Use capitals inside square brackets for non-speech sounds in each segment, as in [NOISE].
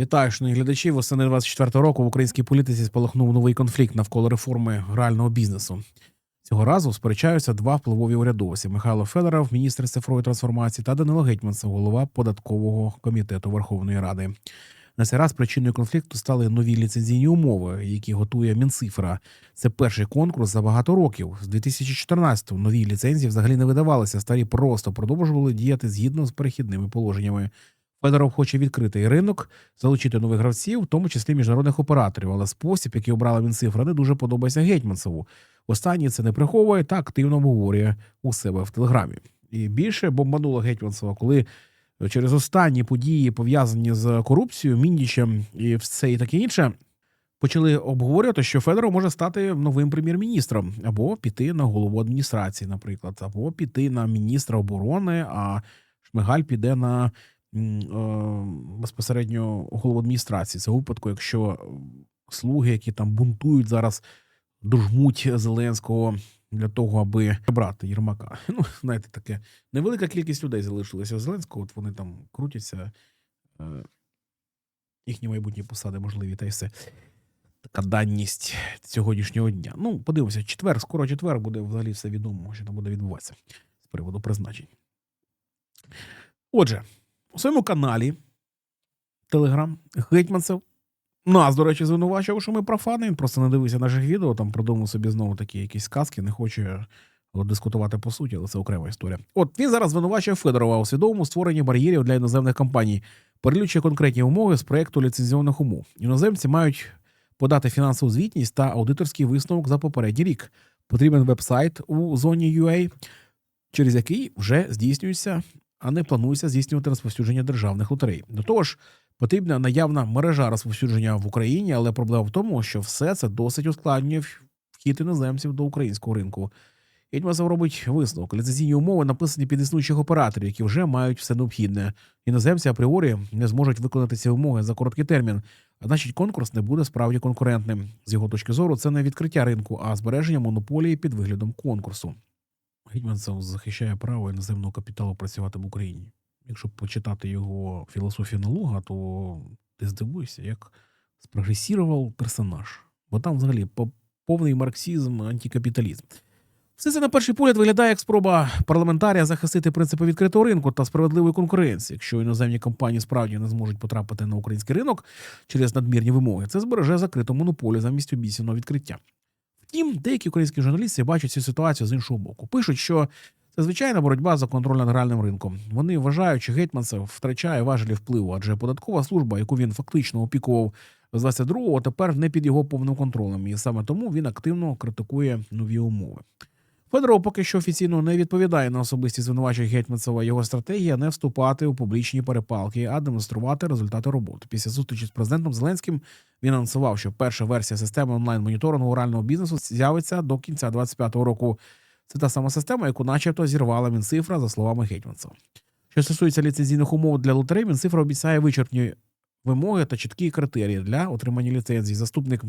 Вітаю, шановні глядачі. Восени 24 року в українській політиці спалахнув новий конфлікт навколо реформи грального бізнесу. Цього разу сперечаються два впливові урядовці: Михайло Федоров, міністр цифрової трансформації, та Данило Гетьманцев, голова податкового комітету Верховної Ради. На цей раз причиною конфлікту стали нові ліцензійні умови, які готує Мінцифра. Це перший конкурс за багато років. З 2014-го нові ліцензії взагалі не видавалися. Старі просто продовжували діяти згідно з перехідними положеннями. Федоров хоче відкрити ринок, залучити нових гравців, в тому числі міжнародних операторів. Але спосіб, який обрала Мінцифра, не дуже подобається Гетьманцеву. Останній це не приховує та активно обговорює у себе в телеграмі. І більше бомбануло Гетьманцева, коли через останні події, пов'язані з корупцією, Міндічем і все і таке інше, почали обговорювати, що Федоров може стати новим прем'єр-міністром або піти на голову адміністрації, наприклад, або піти на міністра оборони, а Шмигаль піде на безпосередньо голову адміністрації. Це випадку, якщо слуги, які там бунтують зараз, дожмуть Зеленського для того, аби брати Єрмака. [LAUGHS] Ну, знаєте, таке невелика кількість людей залишилася Зеленського, от вони там крутяться, е, їхні майбутні посади можливі, та й все. Така даність сьогоднішнього дня. Ну, подивимося, четвер, скоро четвер буде взагалі все відомо, що там буде відбуватися з приводу призначень. Отже, у своєму каналі Телеграм Гетьманцев нас, до речі, звинувачував, що ми профани. Він просто не дивився наших відео, там продумав собі знову такі якісь сказки, не хоче дискутувати по суті, але це окрема історія. От він зараз звинувачує Федорова у свідомому створенні бар'єрів для іноземних компаній, перелючує конкретні умови з проекту ліцензіонних умов. Іноземці мають подати фінансову звітність та аудиторський висновок за попередній рік. Потрібен веб-сайт у зоні UA, через який вже здійснюється, а не планується здійснювати розповсюдження державних лотерей. До того ж, потрібна наявна мережа розповсюдження в Україні, але проблема в тому, що все це досить ускладнює вхід іноземців до українського ринку. Єдьмазов робить висновок. Ліцензійні умови написані під існуючих операторів, які вже мають все необхідне. Іноземці апріорі не зможуть виконати ці вимоги за короткий термін, а значить, конкурс не буде справді конкурентним. З його точки зору, це не відкриття ринку, а збереження монополії під виглядом конкурсу. Гетьманцев захищає право іноземного капіталу працювати в Україні. Якщо почитати його філософію налога, то ти здивуєшся, як спрогресував персонаж. Бо там взагалі по- повний марксизм, антикапіталізм. Все це на перший погляд виглядає як спроба парламентарія захистити принципи відкритого ринку та справедливої конкуренції. Якщо іноземні компанії справді не зможуть потрапити на український ринок через надмірні вимоги, це збереже закриту монополію замість обіцяного відкриття. Втім, деякі українські журналісти бачать цю ситуацію з іншого боку. Пишуть, що це звичайна боротьба за контроль над гральним ринком. Вони вважають, що Гетьманцев втрачає важелі впливу, адже податкова служба, яку він фактично опікував з 22-го, тепер не під його повним контролем, і саме тому він активно критикує нові умови. Федоров поки що офіційно не відповідає на особисті звинувачення Гетьманцева. Його стратегія не вступати у публічні перепалки, а демонструвати результати роботи. Після зустрічі з президентом Зеленським він анонсував, що перша версія системи онлайн-моніторингу грального бізнесу з'явиться до кінця 2025 року. Це та сама система, яку начебто зірвала Мінцифра, за словами Гетьманцева. Що стосується ліцензійних умов для лотерей, Мінцифра обіцяє вичерпні вимоги та чіткі критерії для отримання ліцензій. Заступник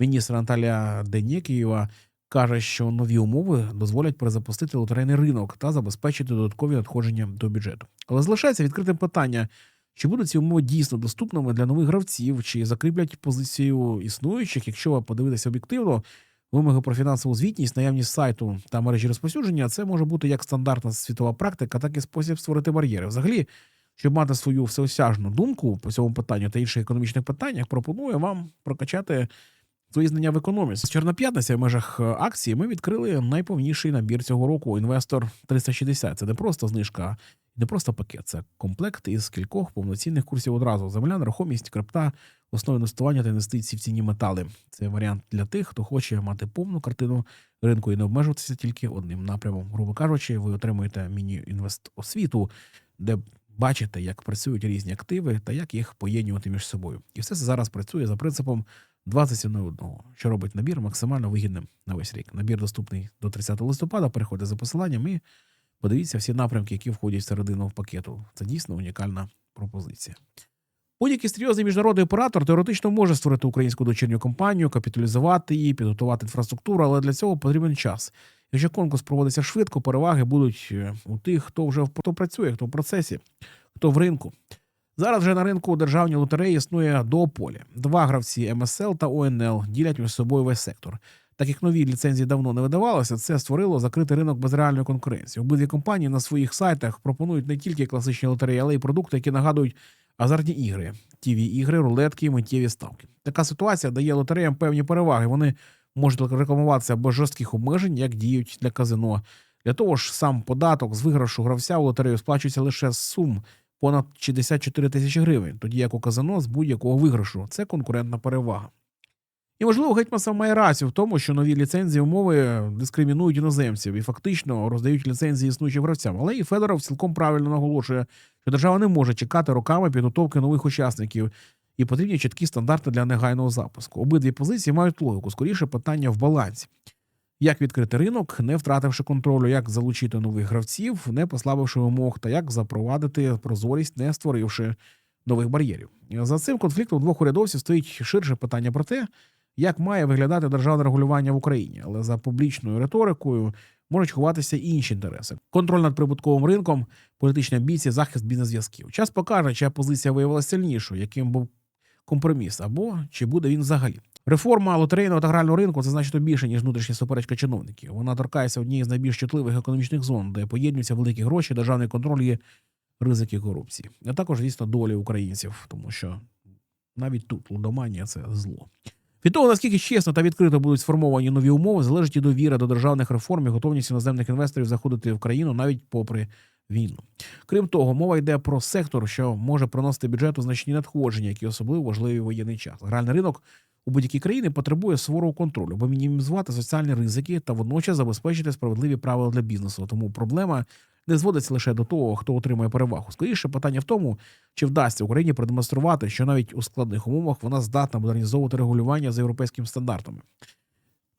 міністра Наталія Денєкієва каже, що нові умови дозволять перезапустити лотерейний ринок та забезпечити додаткові надходження до бюджету. Але залишається відкритим питання, чи будуть ці умови дійсно доступними для нових гравців, чи закріплять позицію існуючих, якщо подивитися об'єктивно. Вимоги про фінансову звітність, наявність сайту та мережі розповсюдження це може бути як стандартна світова практика, так і спосіб створити бар'єри. Взагалі, щоб мати свою всеосяжну думку по цьому питанню та інших економічних питаннях, пропоную вам прокачати свої знання в економіці. З Чорноп'ятниця в межах е, акції ми відкрили найповніший набір цього року. Інвестор 360. Це не просто знижка, не просто пакет, це комплект із кількох повноцінних курсів одразу. Земля, нерухомість, крипта, основи інвестування та інвестиції в цінні метали. Це варіант для тих, хто хоче мати повну картину ринку і не обмежуватися тільки одним напрямом. Грубо кажучи, ви отримуєте міні-інвест освіту, де бачите, як працюють різні активи та як їх поєднувати між собою. І все це зараз працює за принципом 20 на одного, що робить набір максимально вигідним на весь рік. Набір доступний до 30 листопада. Переходьте за посиланням і подивіться всі напрямки, які входять в пакету. Це дійсно унікальна пропозиція. Будь-який серйозний міжнародний оператор теоретично може створити українську дочірню компанію, капіталізувати її, підготувати інфраструктуру, але для цього потрібен час. Якщо конкурс проводиться швидко, переваги будуть е, у тих, хто вже хто працює, хто в процесі, хто в ринку. Зараз же на ринку державні лотереї існує дуополі. Два гравці МСЛ та ОНЛ ділять між собою весь сектор. Так як нові ліцензії давно не видавалося, це створило закритий ринок без реальної конкуренції. Обидві компанії на своїх сайтах пропонують не тільки класичні лотереї, але й продукти, які нагадують азартні ігри, тіві ігри, рулетки, миттєві ставки. Така ситуація дає лотереям певні переваги. Вони можуть рекламуватися без жорстких обмежень, як діють для казино. Для того ж, сам податок з виграшу гравця у лотерею сплачується лише з сум понад 64 тисячі гривень, тоді як у казино з будь-якого виграшу. Це конкурентна перевага. І, можливо, Гетьманцев має рацію в тому, що нові ліцензії умови дискримінують іноземців і фактично роздають ліцензії існуючим гравцям. Але і Федоров цілком правильно наголошує, що держава не може чекати роками підготовки нових учасників, і потрібні чіткі стандарти для негайного запуску. Обидві позиції мають логіку, скоріше питання в балансі. Як відкрити ринок, не втративши контролю, як залучити нових гравців, не послабивши вимог, та як запровадити прозорість, не створивши нових бар'єрів. За цим конфліктом двох урядовців стоїть ширше питання про те, як має виглядати державне регулювання в Україні, але за публічною риторикою можуть ховатися і інші інтереси: контроль над прибутковим ринком, політичні амбіції, захист бізнес-зв'язків. Час покаже, чия позиція виявилася сильнішою, яким був компроміс, або чи буде він взагалі. Реформа лотерейного та грального ринку це значно більше, ніж внутрішня суперечка чиновників. Вона торкається однієї з найбільш чутливих економічних зон, де поєднуються великі гроші, державний контроль і ризики корупції. А також, звісно, долі українців, тому що навіть тут лудоманія це зло. Від того, наскільки чесно та відкрито будуть сформовані нові умови, залежить і довіра до державних реформ і готовність іноземних інвесторів заходити в країну навіть попри війну. Крім того, мова йде про сектор, що може приносити бюджету значні надходження, які особливо важливі в воєнний час. Гральний ринок у будь-якій країні потребує суворого контролю, аби мінімізувати соціальні ризики та водночас забезпечити справедливі правила для бізнесу. Тому проблема не зводиться лише до того, хто отримує перевагу. Скоріше питання в тому, чи вдасться Україні продемонструвати, що навіть у складних умовах вона здатна модернізовувати регулювання за європейськими стандартами.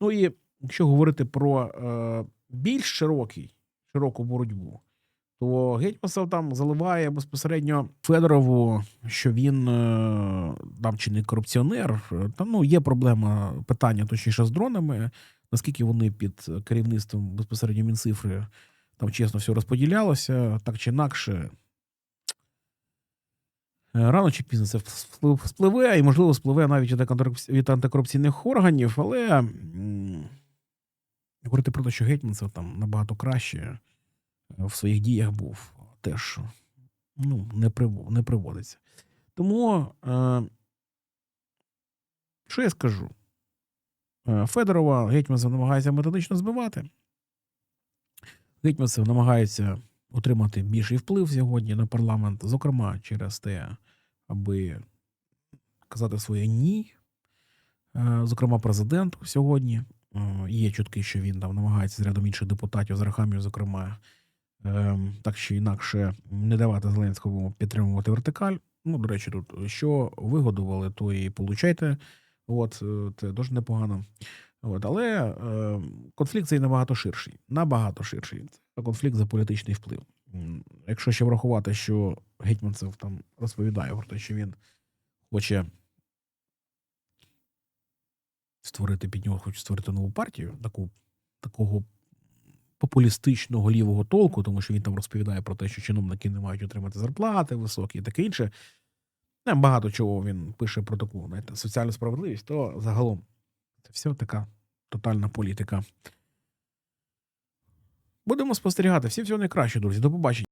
Ну і якщо говорити про е, більш широкий, широку боротьбу, то Гетьмасов там заливає безпосередньо Федорову, що він е, там чи не корупціонер. Та ну є проблема питання точніше з дронами, наскільки вони під керівництвом безпосередньо Мінцифри там чесно все розподілялося, так чи інакше. Е, Рано чи пізно це спливе, і, можливо, спливе навіть від антикорупційних органів, але говорити про те, що Гетьманцев там набагато краще в своїх діях був, теж ну, не, прив- не приводиться. Тому, е, що я скажу? Е, Федорова Гетьманцев намагається методично збивати. Гетьманцев намагається отримати більший вплив сьогодні на парламент, зокрема через те, аби казати своє ні. Е, Зокрема, президенту сьогодні. Е, Є чутки, що він там намагається з рядом інших депутатів, з Рахамів, зокрема, так чи інакше не давати Зеленському підтримувати вертикаль. Ну, до речі, тут що вигодували, то і получайте. От, е, це дуже непогано. От, але е, конфлікт цей набагато ширший. Набагато ширший. Це конфлікт за політичний вплив. Якщо ще врахувати, що Гетьманцев там розповідає про те, що він хоче створити під нього, хоче створити нову партію, таку, такого популістичного лівого толку, тому що він там розповідає про те, що чиновники не мають отримати зарплати високі і таке інше. Там багато чого він пише про таку знаєте, соціальну справедливість, то загалом це все така тотальна політика. Будемо спостерігати. Всім всього найкраще, друзі. До побачення.